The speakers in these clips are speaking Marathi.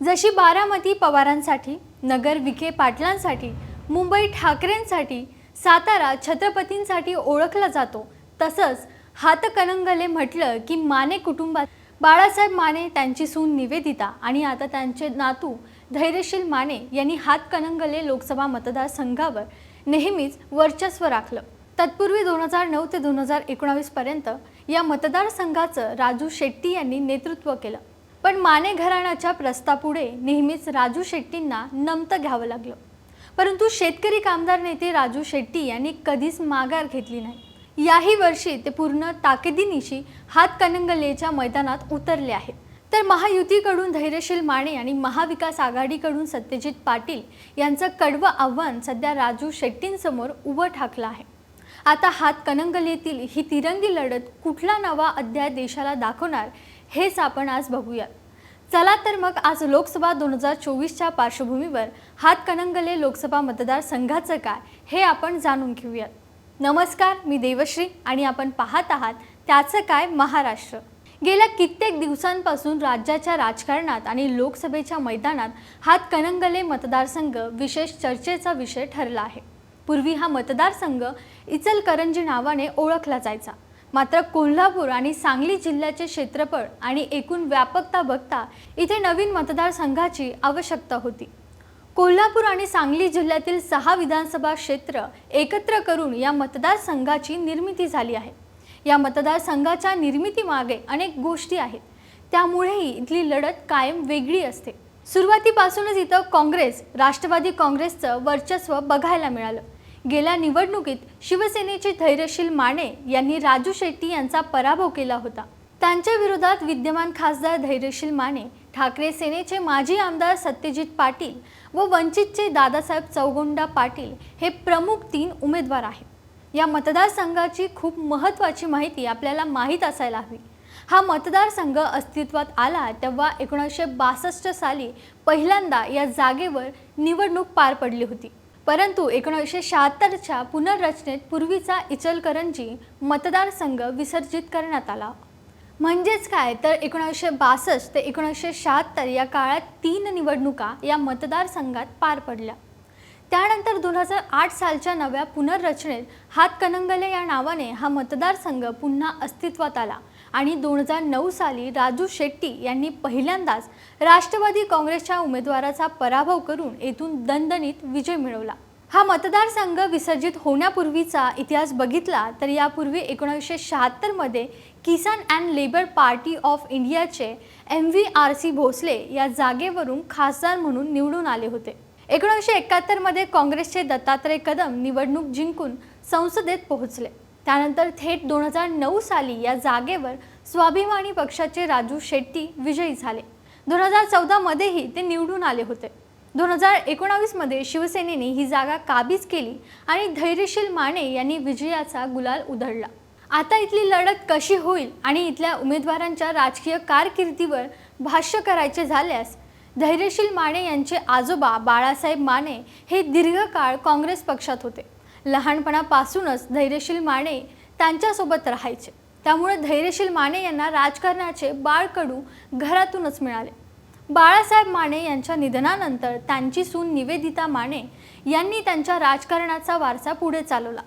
जशी बारामती पवारांसाठी नगर विखे पाटलांसाठी मुंबई ठाकरेंसाठी सातारा छत्रपतींसाठी ओळखला जातो. तसंच हातकणंगले म्हटलं की माने कुटुंबात बाळासाहेब माने त्यांची सून निवेदिता आणि आता त्यांचे नातू धैर्यशील माने यांनी हातकणंगले लोकसभा मतदारसंघावर नेहमीच वर्चस्व राखलं. तत्पूर्वी दोन हजार नऊ ते दोन हजार एकोणावीसपर्यंत या मतदारसंघाचं राजू शेट्टी यांनी नेतृत्व केलं. पण माने घराण्याच्या प्रस्तापुढे नेहमीच राजू शेट्टींना नमतं घ्यावं लागलं. परंतु शेतकरी कामदार नेते राजू शेट्टी यांनी कधीच माघार घेतली नाही. याही वर्षी ते पूर्ण ताकदीनिशी हातकणंगलेच्या मैदानात उतरले आहेत तर महायुतीकडून धैर्यशील माने आणि महाविकास आघाडीकडून सत्यजित पाटील यांचं कडवं आव्हान सध्या राजू शेट्टींसमोर उभं ठाकलं आहे. आता हातकणंगलेतील ही तिरंगी लढत कुठला नवा अध्याय देशाला दाखवणार हेच आपण आज बघूयात. चला तर मग आज लोकसभा दोन हजार चोवीसच्या पार्श्वभूमीवर हातकणंगले लोकसभा मतदारसंघाचं काय हे आपण जाणून घेऊयात. नमस्कार मी देवश्री आणि आपण पाहत आहात त्याचं काय महाराष्ट्र. गेल्या कित्येक दिवसांपासून राज्याच्या राजकारणात आणि लोकसभेच्या मैदानात हातकणंगले मतदारसंघ विशेष चर्चेचा विषय ठरला आहे. पूर्वी हा मतदारसंघ इचलकरंजी नावाने ओळखला जायचा. मात्र कोल्हापूर आणि सांगली जिल्ह्याचे क्षेत्रफळ आणि एकूण व्यापकता बघता इथे नवीन मतदारसंघाची आवश्यकता होती. कोल्हापूर आणि सांगली जिल्ह्यातील सहा विधानसभा क्षेत्र एकत्र करून या मतदारसंघाची निर्मिती झाली आहे. या मतदारसंघाच्या निर्मितीमागे अनेक गोष्टी आहेत. त्यामुळेही इथली लढत कायम वेगळी असते. सुरुवातीपासूनच इथं काँग्रेस राष्ट्रवादी काँग्रेसचं वर्चस्व बघायला मिळालं. गेल्या निवडणुकीत शिवसेनेचे धैर्यशील माने यांनी राजू शेट्टी यांचा पराभव केला होता. त्यांच्या विरोधात विद्यमान खासदार धैर्यशील माने ठाकरे सेनेचे माजी आमदार सत्यजित पाटील व वंचितचे दादासाहेब चौगोंडा पाटील हे प्रमुख तीन उमेदवार आहेत. या मतदारसंघाची खूप महत्त्वाची माहिती आपल्याला माहीत असायला हवी. हा मतदारसंघ अस्तित्वात आला तेव्हा एकोणीसशे बासष्ट साली पहिल्यांदा या जागेवर निवडणूक पार पडली होती. परंतु एकोणीसशे शहात्तरच्या पुनर्रचनेत पूर्वीचा इचलकरंजी मतदारसंघ विसर्जित करण्यात आला. म्हणजेच काय? तर एकोणीसशे बासष्ट ते एकोणीसशे शहात्तर या काळात तीन निवडणुका या मतदारसंघात पार पडल्या. त्यानंतर दोन हजार आठ सालच्या नव्या पुनर्रचनेत हातकणंगले या नावाने हा मतदारसंघ पुन्हा अस्तित्वात आला. आणि दोन हजार नऊ साली राजू शेट्टी यांनी पहिल्यांदाच राष्ट्रवादी काँग्रेसच्या उमेदवाराचा पराभव करून येथून दणदणीत विजय मिळवला. हा मतदारसंघ विसर्जित होण्यापूर्वीचा इतिहास बघितला तर यापूर्वी एकोणीसशे शहात्तरमध्ये Kisan and labour party of इंडियाचे M V R C Bhosale या जागेवरून खासदार म्हणून निवडून आले होते. एकोणीसशे एकाहत्तरमध्ये काँग्रेसचे दत्तात्रय कदम निवडणूक जिंकून संसदेत पोहोचले. त्यानंतर थेट दोन हजार नऊ साली या जागेवर स्वाभिमानी पक्षाचे राजू शेट्टी विजयी झाले. दोन हजार चौदामध्येही ते निवडून आले होते. दोन हजार एकोणावीसमध्ये शिवसेनेने ही जागा काबीज केली आणि धैर्यशील माने यांनी विजयाचा गुलाल उधळला. आता इथली लढत कशी होईल आणि इथल्या उमेदवारांच्या राजकीय कारकिर्दीवर भाष्य करायचे झाल्यास धैर्यशील माने यांचे आजोबा बाळासाहेब माने हे दीर्घकाळ काँग्रेस पक्षात होते. लहानपणापासूनच धैर्यशील माने त्यांच्यासोबत राहायचे. त्यामुळे धैर्यशील माने यांना राजकारणाचे बाळकडू घरातूनच मिळाले. बाळासाहेब माने यांच्या निधनानंतर त्यांची सून निवेदिता माने यांनी त्यांच्या राजकारणाचा वारसा पुढे चालवला.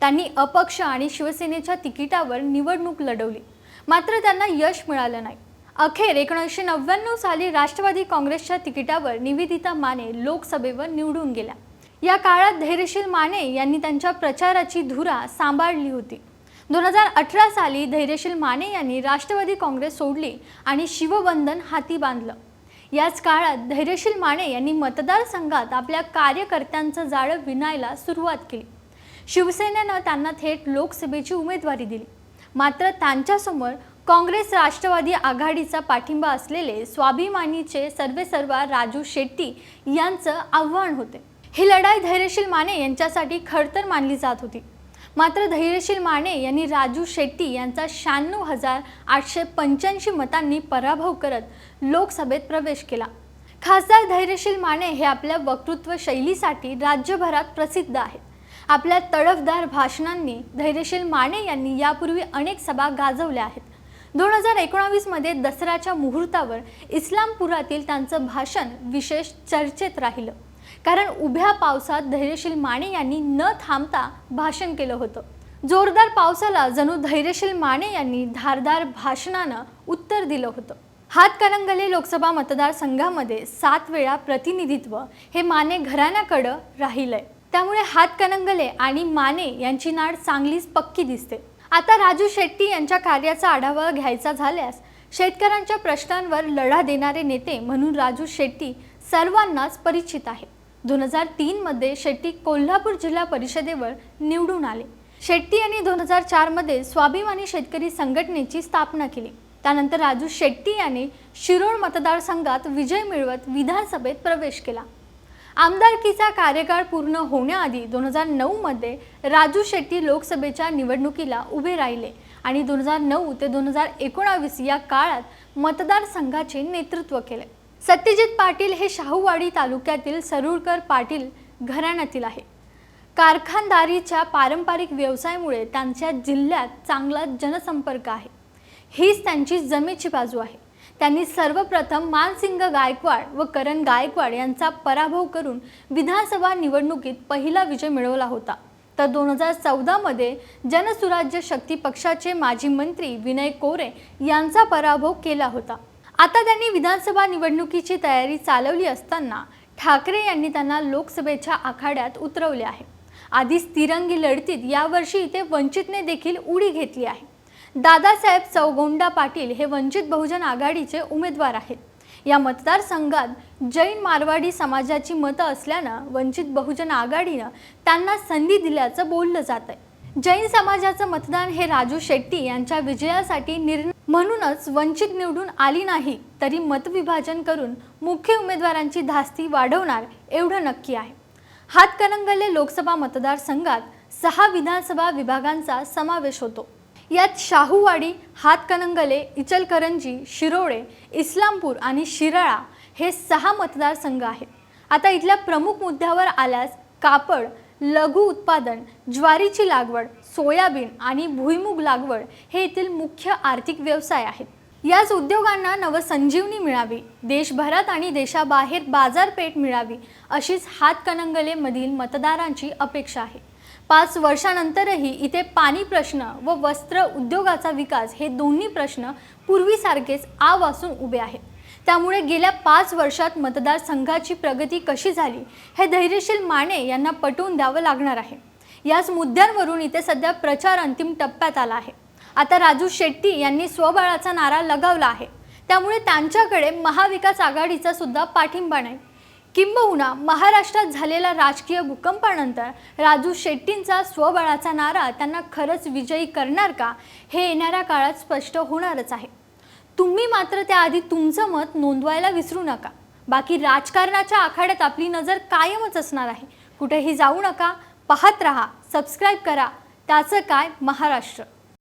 त्यांनी अपक्ष आणि शिवसेनेच्या तिकिटावर निवडणूक लढवली. मात्र त्यांना यश मिळालं नाही. अखेर एकोणीसशे नव्याण्णव साली राष्ट्रवादी काँग्रेसच्या तिकिटावर निवेदिता माने लोकसभेवर निवडून गेल्या. या काळात धैर्यशील माने यांनी त्यांच्या प्रचाराची धुरा सांभाळली होती. दोन हजार अठरा साली धैर्यशील माने यांनी राष्ट्रवादी काँग्रेस सोडली आणि शिवबंधन हाती बांधलं. याच काळात धैर्यशील माने यांनी मतदारसंघात आपल्या कार्यकर्त्यांचं जाळं विणायला सुरुवात केली. शिवसेनेनं त्यांना थेट लोकसभेची उमेदवारी दिली. मात्र त्यांच्यासमोर काँग्रेस राष्ट्रवादी आघाडीचा पाठिंबा असलेले स्वाभिमानीचे सर्वेसर्वा राजू शेट्टी यांचं आव्हान होते. ही लढाई धैर्यशील माने यांच्यासाठी खडतर मानली जात होती. मात्र धैर्यशील माने यांनी राजू शेट्टी यांचा शहाण्णव हजार आठशे पंच्याऐंशी मतांनी पराभव करत लोकसभेत प्रवेश केला. खासदार धैर्यशील माने हे आपल्या वक्तृत्व शैलीसाठी राज्यभरात प्रसिद्ध आहेत. आपल्या तडफदार भाषणांनी धैर्यशील माने यांनी यापूर्वी अनेक सभा गाजवल्या आहेत. दोन हजार एकोणावीसमध्ये दसऱ्याच्या मुहूर्तावर इस्लामपुरातील त्यांचं भाषण विशेष चर्चेत राहिलं. कारण उभ्या पावसात धैर्यशील माने यांनी न थांबता भाषण केलं होतं. जोरदार पावसाला जणू धैर्यशील माने यांनी धारदार भाषणानं उत्तर दिलं होतं. हातकणंगले लोकसभा मतदारसंघामध्ये सात वेळा प्रतिनिधित्व हे माने घराण्याकडं राहिलंय. त्यामुळे हातकणंगले आणि माने यांची नाड चांगलीच पक्की दिसते. आता राजू शेट्टी यांच्या कार्याचा आढावा घ्यायचा झाल्यास शेतकऱ्यांच्या प्रश्नांवर लढा देणारे नेते म्हणून राजू शेट्टी सर्वांनाच परिचित आहे. दोन हजार तीनमध्ये शेट्टी कोल्हापूर जिल्हा परिषदेवर निवडून आले. शेट्टी यांनी दोन हजार चारमध्ये स्वाभिमानी शेतकरी संघटनेची स्थापना केली. त्यानंतर राजू शेट्टी यांनी शिरोळ मतदारसंघात विजय मिळवत विधानसभेत प्रवेश केला. आमदारकीचा कार्यकाळ पूर्ण होण्याआधी दोन हजार नऊमध्ये राजू शेट्टी लोकसभेच्या निवडणुकीला उभे राहिले. आणि दोन हजार नऊ ते दोन हजार एकोणावीस या काळात मतदारसंघाचे नेतृत्व केले. सत्यजित पाटील हे शाहूवाडी तालुक्यातील सरुळकर पाटील घराण्यातील आहे. कारखानदारीच्या पारंपरिक व्यवसायामुळे त्यांच्या जिल्ह्यात चांगला जनसंपर्क आहे. हीच त्यांची जमेची बाजू आहे. त्यांनी सर्वप्रथम मानसिंग गायकवाड व करण गायकवाड यांचा पराभव करून विधानसभा निवडणुकीत पहिला विजय मिळवला होता. तर दोन हजार चौदामध्ये जनसुराज्य शक्ती पक्षाचे माजी मंत्री विनय कोरे यांचा पराभव केला होता. आता त्यांनी विधानसभा निवडणुकीची तयारी चालवली असताना ठाकरे यांनी त्यांना लोकसभेच्या आखाड्यात उतरवले आहे. आधीच तिरंगी लढतीत यावर्षी इथे वंचितने देखील उडी घेतली आहे. दादासाहेब चौगोंडा पाटील हे वंचित बहुजन आघाडीचे उमेदवार आहेत. या मतदारसंघात जैन मारवाडी समाजाची मतं असल्यानं वंचित बहुजन आघाडीनं त्यांना संधी दिल्याचं बोललं जात आहे जैन समाजाचं मतदान हे राजू शेट्टी यांच्या विजयासाठी निर्णय म्हणूनच वंचित निवडून आली नाही तरी मतविभाजन करून मुख्य उमेदवारांची धास्ती वाढवणार एवढं नक्की आहे. हातकणंगले लोकसभा मतदारसंघात सहा विधानसभा विभागांचा समावेश होतो. यात शाहूवाडी हातकणंगले इचलकरंजी शिरोळे इस्लामपूर आणि शिराळा हे सहा मतदारसंघ आहेत. आता इथल्या प्रमुख मुद्द्यावर आल्यास कापड लघु उत्पादन ज्वारीची लागवड सोयाबीन आणि भुईमुग लागवड हे येथील मुख्य आर्थिक व्यवसाय आहेत. याच उद्योगांना नवसंजीवनी मिळावी देशभरात आणि देशाबाहेर बाजारपेठ मिळावी अशीच हातकणंगलेमधील मतदारांची अपेक्षा आहे. पाच वर्षानंतरही इथे पाणी प्रश्न व वस्त्र उद्योगाचा विकास हे दोन्ही प्रश्न पूर्वीसारखेच आव असून उभे आहेत. त्यामुळे गेल्या पाच वर्षात मतदारसंघाची प्रगती कशी झाली हे धैर्यशील माने यांना पटवून द्यावं लागणार आहे. याच मुद्द्यांवरून इथे सध्या प्रचार अंतिम टप्प्यात आला आहे. आता राजू शेट्टी यांनी स्वबळाचा नारा लगावला आहे. त्यामुळे त्यांच्याकडे महाविकास आघाडीचा सुद्धा पाठिंबा नाही. किंबहुना महाराष्ट्रात झालेला राजकीय भूकंपानंतर राजू शेट्टींचा स्वबळाचा नारा त्यांना खरंच विजयी करणार का हे येणाऱ्या काळात स्पष्ट होणारच आहे. तुम्ही मात्र त्याआधी तुमचं मत नोंदवायला विसरू नका. बाकी राजकारणाच्या आखाड्यात आपली नजर कायमच असणार आहे. कुठेही जाऊ नका पाहत रहा सबस्क्राईब करा. त्याचं काय? महाराष्ट्र.